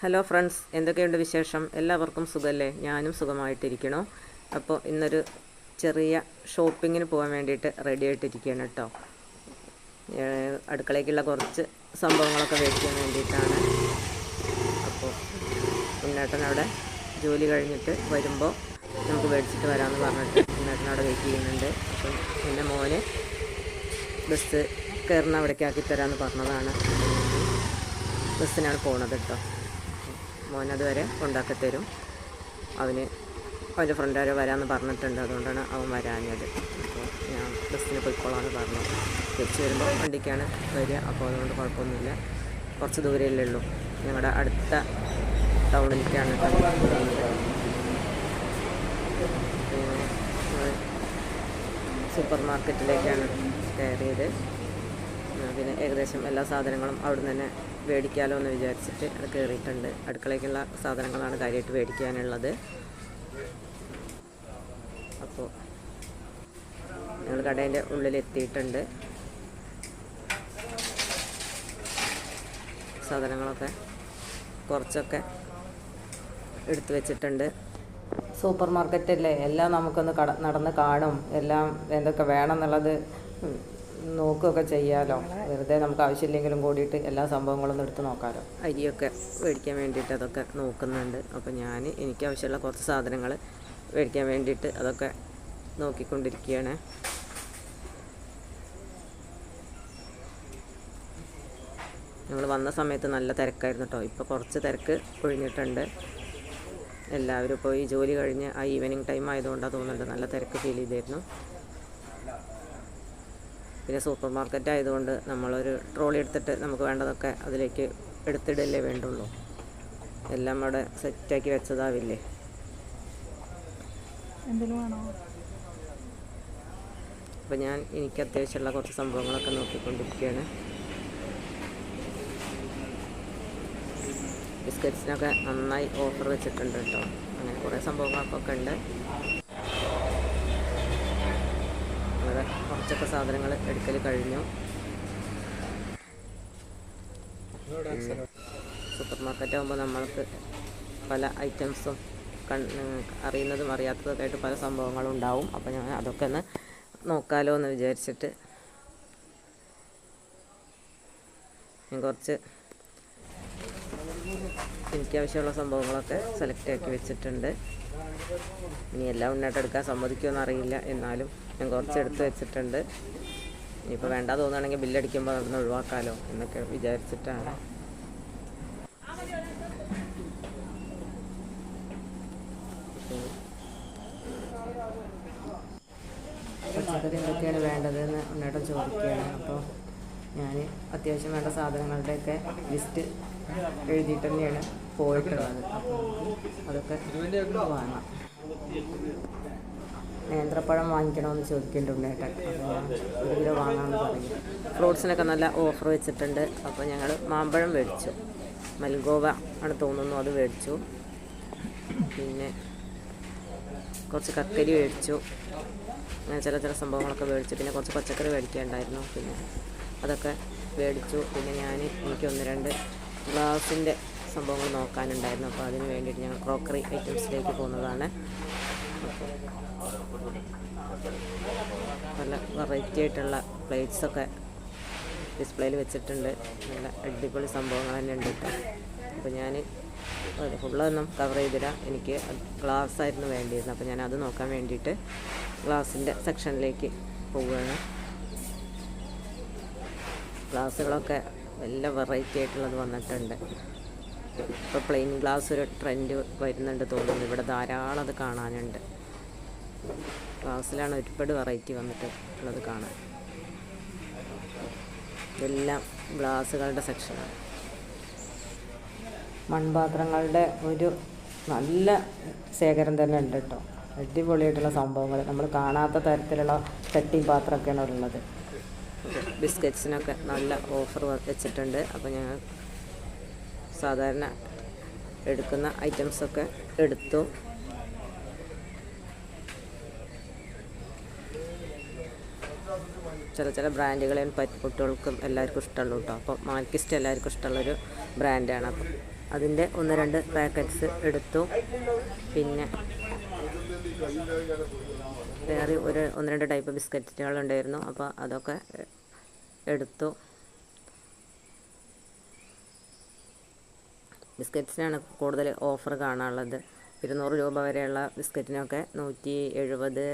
Hello friends എന്തൊക്കെയുണ്ട് വിശേഷം? എല്ലാവർക്കും സുഖമല്ലേ ഞാനും സുഖമായിട്ടിരിക്കണോ അപ്പോൾ ഇന്നൊരു ചെറിയ ഷോപ്പിങ്ങിന് പോകാൻ വേണ്ടിയിട്ട് റെഡി ആയിട്ടിരിക്കുകയാണ് കേട്ടോ. അടുക്കളയ്ക്കുള്ള കുറച്ച് സംഭവങ്ങളൊക്കെ മേടിക്കാൻ വേണ്ടിയിട്ടാണ്. അപ്പോൾ ഉണ്ണേട്ടൻ അവിടെ ജോലി കഴിഞ്ഞിട്ട് വരുമ്പോൾ നമുക്ക് മേടിച്ചിട്ട് വരാമെന്ന് പറഞ്ഞിട്ട് ഉണ്ണേട്ടൻ അവിടെ വെയിറ്റ് ചെയ്യുന്നുണ്ട്. അപ്പം എന്റെ മോന് ബസ് കയറുന്ന അവിടേക്ക് ആക്കി തരാമെന്ന് പറഞ്ഞതാണ്. ബസ്സിനാണ് പോണത് കേട്ടോ. മോൻ വരെ കൊണ്ടാക്കി തരും അവന് അവന്റെ ഫ്രണ്ടുകാരെ വരാമെന്ന് പറഞ്ഞിട്ടുണ്ട്. അതുകൊണ്ടാണ് അവൻ വരാഞ്ഞത്. അപ്പോൾ ഞാൻ ബസ്സിന് പോയിക്കോളാമെന്ന് പറഞ്ഞു. തിരിച്ച് വരുമ്പോൾ വണ്ടിക്കാണ് വരിക. അപ്പോൾ അതുകൊണ്ട് കുഴപ്പമൊന്നുമില്ല. കുറച്ച് ദൂരമല്ലേ ഉള്ളൂ. ഞങ്ങളുടെ അടുത്ത ടൗണിലേക്കാണ് സൂപ്പർ മാർക്കറ്റിലേക്കാണ് കയറിയത്. പിന്നെ ഏകദേശം എല്ലാ സാധനങ്ങളും അവിടെ നിന്ന് തന്നെ മേടിക്കാമല്ലോ എന്ന് വിചാരിച്ചിട്ട് അത് കയറിയിട്ടുണ്ട് അടുക്കളയ്ക്കുള്ള സാധനങ്ങളാണ് കാര്യമായിട്ട് മേടിക്കാനുള്ളത്. അപ്പോൾ ഞങ്ങൾ കടേന്റെ ഉള്ളിലെത്തിയിട്ടുണ്ട്. സാധനങ്ങളൊക്കെ കുറച്ചൊക്കെ എടുത്തു വെച്ചിട്ടുണ്ട്. സൂപ്പർ മാർക്കറ്റല്ലേ എല്ലാം നമുക്കൊന്ന് കട നടന്ന് കാണും. എല്ലാം എന്തൊക്കെ വേണം എന്നുള്ളത് ഉം, നോക്കുകയൊക്കെ ചെയ്യാലോ? വെറുതെ നമുക്ക് ആവശ്യമില്ലെങ്കിലും കൂടിയിട്ട് എല്ലാ സംഭവങ്ങളൊന്നും എടുത്ത് നോക്കാമല്ലോ അരിയൊക്കെ മേടിക്കാൻ വേണ്ടിയിട്ട് അതൊക്കെ നോക്കുന്നുണ്ട്. അപ്പോൾ ഞാൻ എനിക്ക് ആവശ്യമുള്ള കുറച്ച് സാധനങ്ങൾ മേടിക്കാൻ വേണ്ടിയിട്ട് അതൊക്കെ നോക്കിക്കൊണ്ടിരിക്കുകയാണ്. ഞങ്ങൾ വന്ന സമയത്ത് നല്ല തിരക്കായിരുന്നു കേട്ടോ ഇപ്പോൾ കുറച്ച് തിരക്ക് ഒഴിഞ്ഞിട്ടുണ്ട് എല്ലാവരും ഇപ്പോൾ ഈ ജോലി കഴിഞ്ഞ് ആ ഈവനിങ് ടൈം ആയതുകൊണ്ടാണ് തോന്നുന്നുണ്ട് നല്ല തിരക്ക് ഫീൽ ചെയ്തായിരുന്നു പിന്നെ സൂപ്പർ മാർക്കറ്റ് ആയതുകൊണ്ട് നമ്മളൊരു ട്രോളി എടുത്തിട്ട് നമുക്ക് വേണ്ടതൊക്കെ അതിലേക്ക് എടുത്തിടല്ലേ വേണ്ടുള്ളൂ. എല്ലാം അവിടെ സെറ്റാക്കി വെച്ചതാവില്ലേ? അപ്പം ഞാൻ എനിക്ക് അത്യാവശ്യമുള്ള കുറച്ച് സംഭവങ്ങളൊക്കെ നോക്കിക്കൊണ്ടിരിക്കുകയാണ്. ബിസ്ക്കറ്റ്സിനൊക്കെ നന്നായി ഓഫർ വെച്ചിട്ടുണ്ട് കേട്ടോ. അങ്ങനെ കുറേ സംഭവങ്ങളൊക്കെ ഉണ്ട്. അങ്ങനെ സാധനങ്ങൾ എടുക്കൽ കഴിഞ്ഞു. സൂപ്പർ മാർക്കറ്റ് ആകുമ്പോൾ നമ്മൾക്ക് പല ഐറ്റംസും അറിയുന്നതും അറിയാത്തതൊക്കെ ആയിട്ട് പല സംഭവങ്ങളും ഉണ്ടാവും. അപ്പോൾ ഞാൻ അതൊക്കെ ഒന്ന് നോക്കാലോ എന്ന് വിചാരിച്ചിട്ട്. ഞാൻ കുറച്ച് എനിക്ക് ആവശ്യമുള്ള സംഭവങ്ങളൊക്കെ സെലക്ട് ആക്കി വെച്ചിട്ടുണ്ട്. ഇനി എല്ലാം ഉണ്ണായിട്ട് എടുക്കാൻ സമ്മതിക്കുമെന്ന് അറിയില്ല. എന്നാലും ഞാൻ കുറച്ച് എടുത്ത് വെച്ചിട്ടുണ്ട്. ഇനിയിപ്പോൾ വേണ്ട തോന്നുകയാണെങ്കിൽ ബില്ലടിക്കുമ്പോൾ അതൊന്ന് ഒഴിവാക്കാമല്ലോ എന്നൊക്കെ വിചാരിച്ചിട്ടാണ്. പച്ചക്കറി എന്തൊക്കെയാണ് വേണ്ടതെന്ന് ഉണ്ണേട്ടൻ ചോദിക്കുകയാണ്. അപ്പോൾ ഞാൻ അത്യാവശ്യം വേണ്ട സാധനങ്ങളുടെയൊക്കെ ലിസ്റ്റ് എഴുതിയിട്ട് തന്നെയാണ് പോയിട്ടുള്ളത്. അതൊക്കെ വാങ്ങാം. നേന്ത്രപ്പഴം വാങ്ങിക്കണമെന്ന് ചോദിക്കുന്നുണ്ട് ഉണ്ണേട്ടൻ അപ്പോൾ ഒരു കിലോ വാങ്ങാമെന്ന് പറയും ഫ്രൂട്ട്സിനൊക്കെ നല്ല ഓഫർ വെച്ചിട്ടുണ്ട്. അപ്പോൾ ഞങ്ങൾ മാമ്പഴം മേടിച്ചു. മൽഗോവ ആണ് തോന്നുന്നു അത് മേടിച്ചു. പിന്നെ കുറച്ച് കക്കരി മേടിച്ചു. അങ്ങനെ ചില ചില സംഭവങ്ങളൊക്കെ മേടിച്ചു. പിന്നെ കുറച്ച് പച്ചക്കറി മേടിക്കാനുണ്ടായിരുന്നു. പിന്നെ അതൊക്കെ മേടിച്ചു. പിന്നെ ഞാൻ എനിക്ക് ഒന്ന് രണ്ട് ഗ്ലാസിന്റെ സംഭവങ്ങൾ നോക്കാനുണ്ടായിരുന്നു. അപ്പോൾ അതിന് വേണ്ടിയിട്ട് ഞങ്ങൾ ക്രോക്കറി ഐറ്റംസിലേക്ക് പോകുന്നതാണ്. നല്ല വെറൈറ്റി ആയിട്ടുള്ള പ്ലേറ്റ്സൊക്കെ ഡിസ്പ്ലേയിൽ വെച്ചിട്ടുണ്ട്. നല്ല അടിപൊളി സംഭവങ്ങൾ തന്നെ ഉണ്ട് അപ്പോൾ ഞാൻ ഫുള്ളൊന്നും കവർ ചെയ്തില്ല. എനിക്ക് ഗ്ലാസ് ആയിരുന്നു വേണ്ടിയിരുന്നത്. അപ്പോൾ ഞാൻ അത് നോക്കാൻ വേണ്ടിയിട്ട് ഗ്ലാസിന്റെ സെക്ഷനിലേക്ക് പോവുകയാണ്. ഗ്ലാസ്സുകളൊക്കെ നല്ല വെറൈറ്റി ആയിട്ടുള്ളത് വന്നിട്ടുണ്ട്. ഇപ്പോൾ പ്ലെയിൻ ഗ്ലാസ് ഒരു ട്രെൻഡ് വരുന്നുണ്ട് തോന്നുന്നു. ഇവിടെ ധാരാളം അത് കാണാനുണ്ട്. ഗ്ലാസ്സിലാണ് ഒരുപാട് വെറൈറ്റി വന്നിട്ട് ഉള്ളത് കാണാൻ. ഇതെല്ലാം ഗ്ലാസ്സുകളുടെ സെക്ഷനാണ് മൺപാത്രങ്ങളുടെ ഒരു നല്ല ശേഖരം തന്നെ ഉണ്ട് കേട്ടോ. അടിപൊളിയായിട്ടുള്ള സംഭവങ്ങൾ നമ്മൾ കാണാത്ത തരത്തിലുള്ള ചട്ടി പാത്രമൊക്കെയാണ് ഉള്ളത്. ബിസ്ക്കറ്റ്സിനൊക്കെ നല്ല ഓഫർ വെച്ചിട്ടുണ്ട്. അപ്പോൾ ഞങ്ങൾ സാധാരണ എടുക്കുന്ന ഐറ്റംസൊക്കെ എടുത്തു. ചില ചില ബ്രാൻഡുകളെ കുട്ടികൾക്കും എല്ലാവർക്കും ഇഷ്ടമുള്ളൂ കേട്ടോ അപ്പോൾ മാൽക്കിസ്റ്റ് എല്ലാവർക്കും ഇഷ്ടമുള്ളൊരു ബ്രാൻഡാണ്. അപ്പം അതിന്റെ ഒന്ന് രണ്ട് പാക്കറ്റ്സ് എടുത്തു. പിന്നെ വേറെ ഒരു ഒന്ന് രണ്ട് ടൈപ്പ് ബിസ്ക്കറ്റുകൾ ഉണ്ടായിരുന്നു അപ്പോൾ അതൊക്കെ എടുത്തു. ബിസ്ക്കറ്റ്സിനാണ് കൂടുതൽ ഓഫർ കാണാനുള്ളത്. ഇരുന്നൂറ് രൂപ വരെയുള്ള ബിസ്ക്കറ്റിനൊക്കെ നൂറ്റി എഴുപത്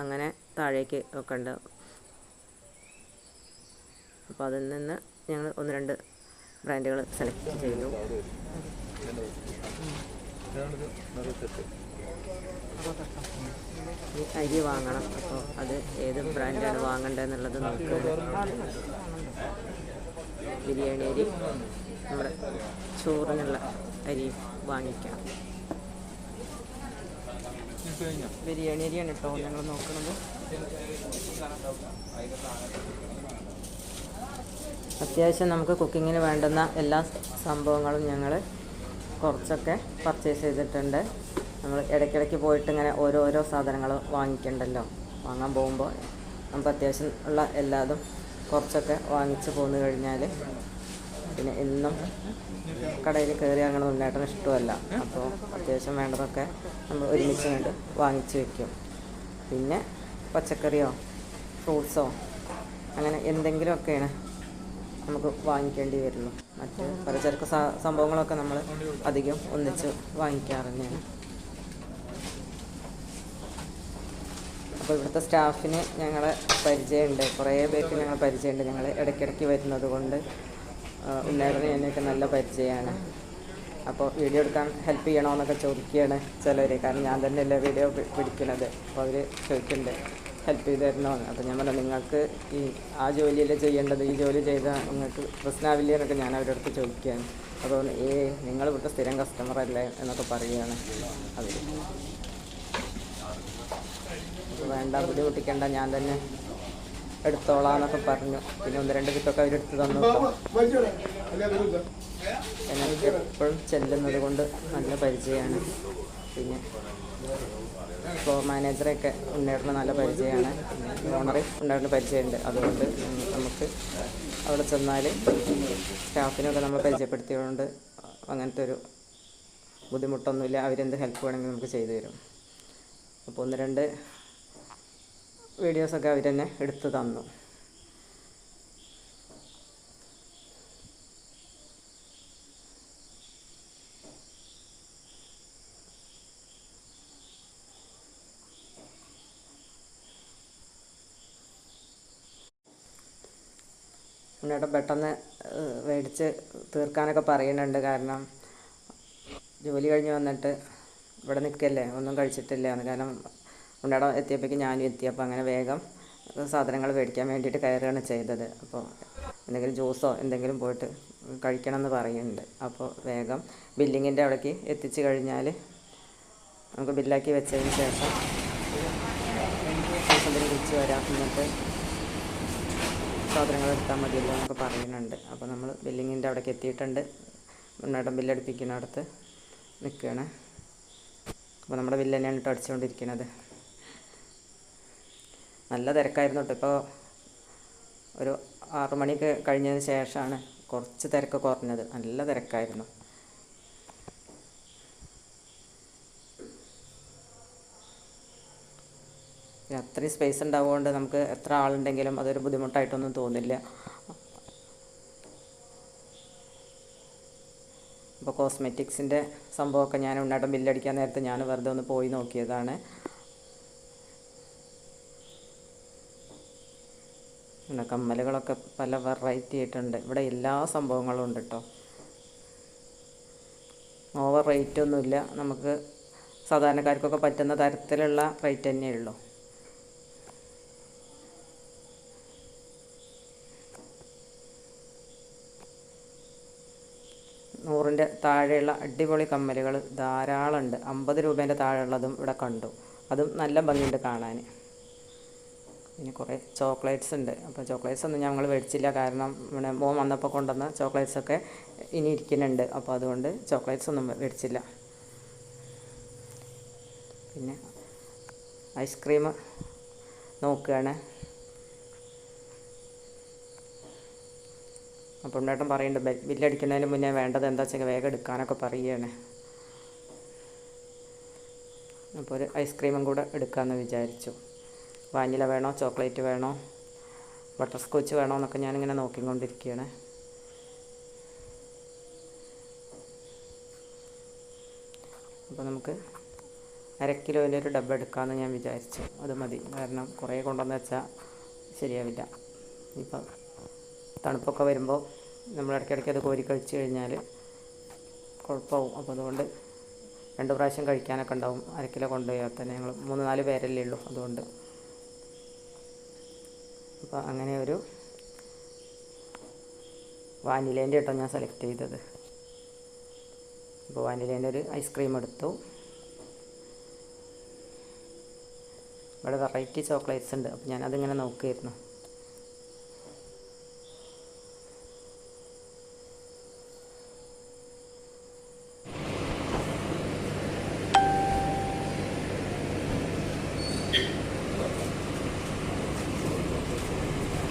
അങ്ങനെ താഴേക്ക് ഒക്കെ ഉണ്ട്. അപ്പോൾ അതിൽ നിന്ന് ഞങ്ങൾ ഒന്ന് രണ്ട് ബ്രാൻഡുകൾ സെലക്ട് ചെയ്തു. അരി വാങ്ങണം. അപ്പോൾ അത് ഏത് ബ്രാൻഡാണ് വാങ്ങേണ്ടതെന്നുള്ളത് നമുക്ക് ബിരിയാണി അരി നമ്മുടെ ചോറിനുള്ള അരി വാങ്ങിക്കാം. ബിരിയാണി അരിയാണ് കേട്ടോ ഞങ്ങൾ നോക്കുന്നത്. അത്യാവശ്യം നമുക്ക് കുക്കിങ്ങിന് വേണ്ടുന്ന എല്ലാ സംഭവങ്ങളും ഞങ്ങൾ കുറച്ചൊക്കെ പർച്ചേസ് ചെയ്തിട്ടുണ്ട്. നമ്മൾ ഇടയ്ക്കിടയ്ക്ക് പോയിട്ട് ഇങ്ങനെ ഓരോരോ സാധനങ്ങൾ വാങ്ങിക്കണ്ടല്ലോ. വാങ്ങാൻ പോകുമ്പോൾ നമുക്ക് അത്യാവശ്യം ഉള്ള എല്ലാതും കുറച്ചൊക്കെ വാങ്ങിച്ച് പോന്നു കഴിഞ്ഞാൽ പിന്നെ എന്നും കടയിൽ കയറി അങ്ങനെ ഉണ്ണേട്ടന് ഇഷ്ടമല്ല. അപ്പോൾ അത്യാവശ്യം വേണ്ടതൊക്കെ നമ്മൾ ഒരുമിച്ച് കണ്ട് വാങ്ങിച്ച് വെക്കും. പിന്നെ പച്ചക്കറിയോ ഫ്രൂട്ട്സോ അങ്ങനെ എന്തെങ്കിലുമൊക്കെയാണ് നമുക്ക് വാങ്ങിക്കേണ്ടി വരുള്ളൂ മറ്റ് പലചരക്ക് സംഭവങ്ങളൊക്കെ നമ്മൾ അധികം ഒന്നിച്ച് വാങ്ങിക്കാറ് തന്നെയാണ്. അപ്പോൾ ഇവിടുത്തെ സ്റ്റാഫിന് ഞങ്ങളെ പരിചയമുണ്ട്. കുറേ പേർക്ക് ഞങ്ങൾ പരിചയമുണ്ട്. ഞങ്ങൾ ഇടയ്ക്കിടയ്ക്ക് വരുന്നത് കൊണ്ട് ഉണ്ണേടനെ എന്നെയൊക്കെ നല്ല പരിചയമാണ്. അപ്പോൾ വീഡിയോ എടുക്കാൻ ഹെൽപ്പ് ചെയ്യണമെന്നൊക്കെ ചോദിക്കുകയാണ് ചിലർ കാരണം ഞാൻ തന്നെയല്ലേ വീഡിയോ പിടിക്കുന്നത് അപ്പോൾ അവർ ചോദിക്കുന്നുണ്ട് ഹെൽപ്പ് ചെയ്ത് തരണമെന്ന് അപ്പോൾ ഞാൻ പറഞ്ഞു നിങ്ങൾക്ക് ഈ ആ ജോലിയല്ലേ ചെയ്യേണ്ടത്? ഈ ജോലി ചെയ്താൽ നിങ്ങൾക്ക് പ്രശ്നമാവില്ലേ എന്നൊക്കെ ഞാൻ അവരുടെ അടുത്ത് ചോദിക്കുകയാണ്. അപ്പോൾ ഏ നിങ്ങൾ ഇവിടുത്തെ സ്ഥിരം കസ്റ്റമർ അല്ലേ? എന്നൊക്കെ പറയുകയാണ് അവർ വേണ്ട ബുദ്ധിമുട്ടിക്കേണ്ട ഞാൻ തന്നെ എടുത്തോളാന്നൊക്കെ പറഞ്ഞു. പിന്നെ ഒന്ന് രണ്ട് കിറ്റൊക്കെ അവരെടുത്ത് തന്നു എനിക്ക് എപ്പോഴും ചെല്ലുന്നത് കൊണ്ട് നല്ല പരിചയമാണ്. പിന്നെ ഇപ്പോൾ മാനേജറൊക്കെ ഉണ്ടായിരുന്ന നല്ല പരിചയമാണ്. പിന്നെ ഓണറെ ഉണ്ണേറിന് പരിചയമുണ്ട്. അതുകൊണ്ട് നമുക്ക് അവിടെ ചെന്നാൽ സ്റ്റാഫിനൊക്കെ നമ്മൾ പരിചയപ്പെടുത്തിയതുകൊണ്ട് അങ്ങനത്തെ ഒരു ബുദ്ധിമുട്ടൊന്നുമില്ല. അവരെന്ത് ഹെൽപ്പ് വേണമെങ്കിൽ നമുക്ക് ചെയ്തു തരും. അപ്പോൾ ഒന്ന് രണ്ട് വീഡിയോസൊക്കെ അവർ തന്നെ എടുത്തു തന്നു. ഉണ്ണിയുടെ പെട്ടെന്ന് മേടിച്ച് തീർക്കാനൊക്കെ പറയുന്നുണ്ട്. കാരണം ജോലി കഴിഞ്ഞ് വന്നിട്ട് ഇവിടെ നിൽക്കല്ലേ? ഒന്നും കഴിച്ചിട്ടില്ല. കാരണം ഉണ്ണിയേടം എത്തിയപ്പോഴേക്ക് ഞാനും എത്തിയപ്പോൾ അങ്ങനെ വേഗം സാധനങ്ങൾ മേടിക്കാൻ വേണ്ടിയിട്ട് കയറുകയാണ് ചെയ്തത്. അപ്പോൾ എന്തെങ്കിലും ജ്യൂസോ എന്തെങ്കിലും പോയിട്ട് കഴിക്കണം എന്ന് പറയുന്നുണ്ട്. അപ്പോൾ വേഗം ബില്ലിങ്ങിന്റെ അവിടേക്ക് എത്തിച്ചു കഴിഞ്ഞാൽ നമുക്ക് ബില്ലാക്കി വെച്ചതിന് ശേഷം എന്തെങ്കിലും തിരിച്ച് വരാം. എന്നിട്ട് സാധനങ്ങൾ എടുത്താൽ മതിയല്ലോ എന്നൊക്കെ പറയുന്നുണ്ട്. അപ്പോൾ നമ്മൾ ബില്ലിങ്ങിന്റെ അവിടേക്ക് എത്തിയിട്ടുണ്ട്. മുന്നേട്ടം ബില്ലടിപ്പിക്കുന്നിടത്ത് നിൽക്കുകയാണ്. അപ്പോൾ നമ്മുടെ ബില്ല് തന്നെയാണ് ഇട്ട് അടിച്ചുകൊണ്ടിരിക്കുന്നത്. നല്ല തിരക്കായിരുന്നു കേട്ടോ. ഇപ്പോൾ ഒരു ആറു മണിയൊക്കെ കഴിഞ്ഞതിന് ശേഷമാണ് കുറച്ച് തിരക്ക് കുറഞ്ഞത്. നല്ല തിരക്കായിരുന്നു. അത്രയും സ്പേസ് ഉണ്ടാവുകൊണ്ട് നമുക്ക് എത്ര ആളുണ്ടെങ്കിലും അതൊരു ബുദ്ധിമുട്ടായിട്ടൊന്നും തോന്നില്ല. അപ്പോൾ കോസ്മെറ്റിക്സിന്റെ സംഭവമൊക്കെ ഞാൻ ഉണ്ടായിട്ട് ബില്ലടിക്കാൻ നേരത്തെ ഞാൻ വെറുതെ ഒന്ന് പോയി നോക്കിയതാണ്. കമ്മലുകളൊക്കെ പല വെറൈറ്റി ആയിട്ടുണ്ട്. ഇവിടെ എല്ലാ സംഭവങ്ങളും ഉണ്ട് കേട്ടോ ഓവർ റേറ്റ് ഒന്നുമില്ല. നമുക്ക് സാധാരണക്കാർക്കൊക്കെ പറ്റുന്ന തരത്തിലുള്ള റേറ്റ് തന്നെയുള്ളൂ നൂറിന്റെ താഴെയുള്ള അടിപൊളി കമ്മലുകൾ ധാരാളമുണ്ട്. അമ്പത് രൂപേന്റെ താഴെയുള്ളതും ഇവിടെ കണ്ടു. അതും നല്ല ഭംഗിയുണ്ട് കാണാൻ. പിന്നെ കുറേ ചോക്ലേറ്റ്സ് ഉണ്ട്. അപ്പോൾ ചോക്ലേറ്റ്സ് ഒന്നും ഞങ്ങൾ മേടിച്ചില്ല. കാരണം ഇവിടെ മോൻ വന്നപ്പോൾ കൊണ്ടുവന്ന ചോക്ലേറ്റ്സൊക്കെ ഇനി ഇരിക്കുന്നുണ്ട്. അപ്പോൾ അതുകൊണ്ട് ചോക്ലേറ്റ്സ് ഒന്നും മേടിച്ചില്ല. പിന്നെ ഐസ്ക്രീം നോക്കുകയാണ്. അപ്പോൾ ഉണ്ണേട്ടൻ പറയുന്നുണ്ട് ബില്ലടിക്കുന്നതിന് മുന്നേ വേണ്ടത് എന്താ വെച്ചാൽ വേഗം എടുക്കാനൊക്കെ പറയുകയാണ്. അപ്പോൾ ഒരു ഐസ്ക്രീമും കൂടെ എടുക്കാമെന്ന് വിചാരിച്ചു. വാനില വേണോ ചോക്ലേറ്റ് വേണോ ബട്ടർ സ്കോച്ച് വേണോ എന്നൊക്കെ ഞാനിങ്ങനെ നോക്കിക്കൊണ്ടിരിക്കുകയാണ്. അപ്പോൾ നമുക്ക് അര ഒരു ഡബ്ബ എടുക്കാമെന്ന് ഞാൻ വിചാരിച്ചു. അത് മതി. കാരണം കുറേ കൊണ്ടുവന്ന് വെച്ചാൽ ശരിയാവില്ല. ഇപ്പം തണുപ്പൊക്കെ വരുമ്പോൾ നമ്മൾ ഇടയ്ക്കിടയ്ക്ക് അത് കോരി കഴിച്ച് കഴിഞ്ഞാൽ കുഴപ്പമാവും. അപ്പോൾ അതുകൊണ്ട് രണ്ട് പ്രാവശ്യം കഴിക്കാനൊക്കെ ഉണ്ടാവും. അര കിലോ കൊണ്ടുപോയാൽ തന്നെ ഞങ്ങൾ മൂന്ന് നാല് പേരല്ലേ ഉള്ളൂ. അതുകൊണ്ട് അപ്പോൾ അങ്ങനെ ഒരു വാനിലേന്റെ കേട്ടോ ഞാൻ സെലക്ട് ചെയ്തത്. അപ്പോൾ വാനിലേന്റെ ഒരു ഐസ്ക്രീം എടുത്തു. ഇവിടെ വെറൈറ്റി ചോക്ലേറ്റ്സ് ഉണ്ട്. അപ്പോൾ ഞാനതിങ്ങനെ നോക്കുമായിരുന്നു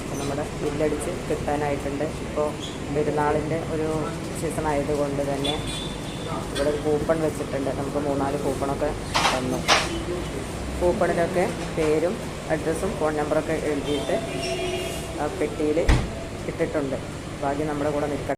അപ്പോൾ നമ്മുടെ ബില്ലടിച്ച് കിട്ടാനായിട്ടുണ്ട്. ഇപ്പോൾ പെരുന്നാളിന്റെ ഒരു സീസൺ ആയതുകൊണ്ട് തന്നെ ഇവിടെ കൂപ്പൺ വെച്ചിട്ടുണ്ട്. നമുക്ക് മൂന്നാൽ കൂപ്പണൊക്കെ തന്നു. കൂപ്പണിലൊക്കെ പേരും അഡ്രസ്സും ഫോൺ നമ്പറൊക്കെ എഴുതിയിട്ട് പെട്ടിയിൽ ഇട്ടിട്ടുണ്ട്. ബാക്കി നമ്മുടെ കൂടെ നിൽക്കട്ടെ